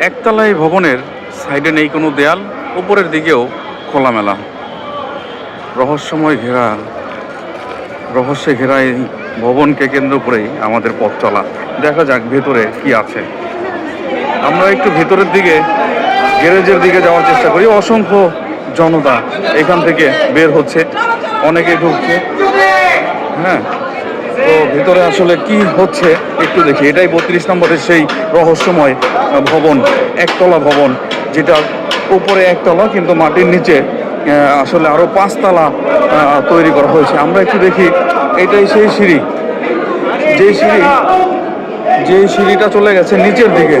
একতলা এই ভবনের সাইডে নেই কোনো দেয়াল, উপরের দিকেও খোলামেলা। রহস্যময় ঘেরা, রহস্যে ঘেরা এই ভবনকে কেন্দ্র করেই আমাদের পথ চলা। দেখা যাক ভেতরে কি আছে। আমরা একটু ভেতরের দিকে, গ্যারেজের দিকে যাওয়ার চেষ্টা করি। অসংখ্য জনতা এখান থেকে বের হচ্ছে। অনেকে ঢুকছে। হ্যাঁ। তো ভেতরে আসলে কি হচ্ছে একটু দেখি। এটাই বত্রিশ নম্বরের সেই রহস্যময় ভবন, একতলা ভবন যেটা উপরে একতলা কিন্তু মাটির নিচে আসলে আরও পাঁচতলা তৈরি করা হয়েছে। আমরা একটু দেখি, এটাই সেই সিঁড়ি। যে সিঁড়ি, যে সিঁড়িটা চলে গেছে নিচের দিকে।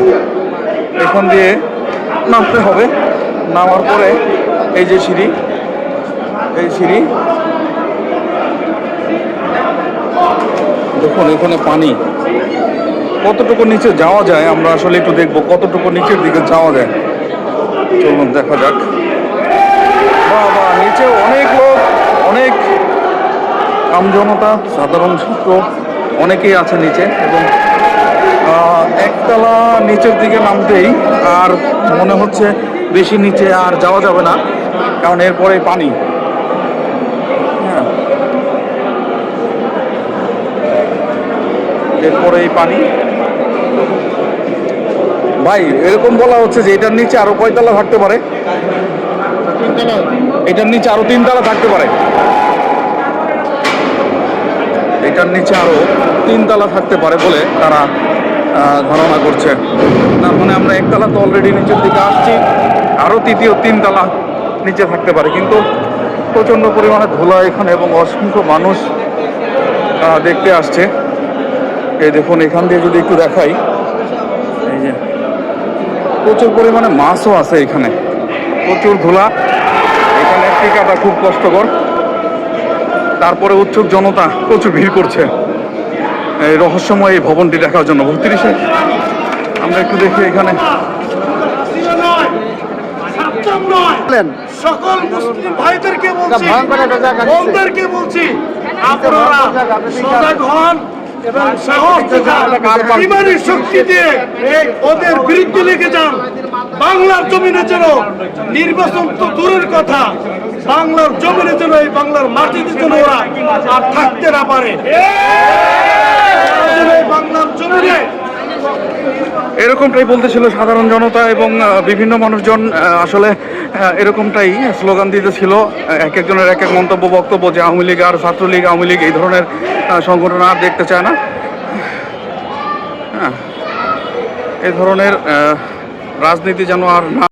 এখান দিয়ে নামতে হবে। নামার পরে এই যে সিঁড়ি, এই সিঁড়ি দেখুন, এখানে পানি। কতটুকু নিচে যাওয়া যায়, আমরা আসলে একটু দেখব কতটুকু নিচের দিকে যাওয়া যায়। চলুন দেখা যাক। বাবা নিচে অনেক লোক, অনেক আমজনতা, সাধারণ ছাত্র অনেকেই আছে নিচে এবং একতলা নিচের দিকে নামতেই আর মনে হচ্ছে বেশি নিচে আর যাওয়া যাবে না, কারণ এরপরে পানি। হ্যাঁ। এরপরে এই পানি। ভাই, এরকম বলা হচ্ছে যে এটার নিচে আরও কয়তলা থাকতে পারে? এটার নিচে আরও তিনতলা থাকতে পারে। এটার নিচে আরও তিনতলা থাকতে পারে বলে তারা ধারণা করছে। তার মানে আমরা একতলা তো অলরেডি নিচের দিকে আসছি। আরও তৃতীয় তিনতলা নিচে থাকতে পারে। কিন্তু প্রচণ্ড পরিমাণে ধুলা এখানে এবং অসংখ্য মানুষ দেখতে আসছে। এই দেখুন এখান দিয়ে যদি একটু দেখাই এই যে প্রচুর পরিমাণে মাছও আছে এখানে। প্রচুর ধুলা এখানে টিকাটা খুব কষ্টকর। তারপরে উৎসুক জনতা প্রচুর ভিড় করছে। এই রহস্যময় এই ভবনটি দেখার জন্য। বত্রিশে আমরা একটু দেখি এখানে। সাপ্তাম নয় সকল মুসলিম ভাইদেরকে বলছি। বোনদেরকে বলছি আপনারা সজাগ হন। এবং সাহস দেখান। শক্তি দিয়ে ওদের বিরুদ্ধে লেগে যান। বাংলার জমিনে যেন নির্বাচন তো দূরের কথা বাংলার জমিনে যেন এই বাংলার মাটিতে যেন ওরা আর থাকতে না পারে। বাংলার জমিনে এরকমটাই বলতেছিল সাধারণ জনতা এবং বিভিন্ন মানুষজন আসলে এরকমটাই স্লোগান দিতেছিল। এক একজনের এক এক মন্তব্য, বক্তব্য যে আওয়ামী লীগ আর ছাত্রলীগ, আওয়ামী লীগ এই ধরনের সংগঠন আর দেখতে চায় না। এ এই ধরনের রাজনীতি যেন আর না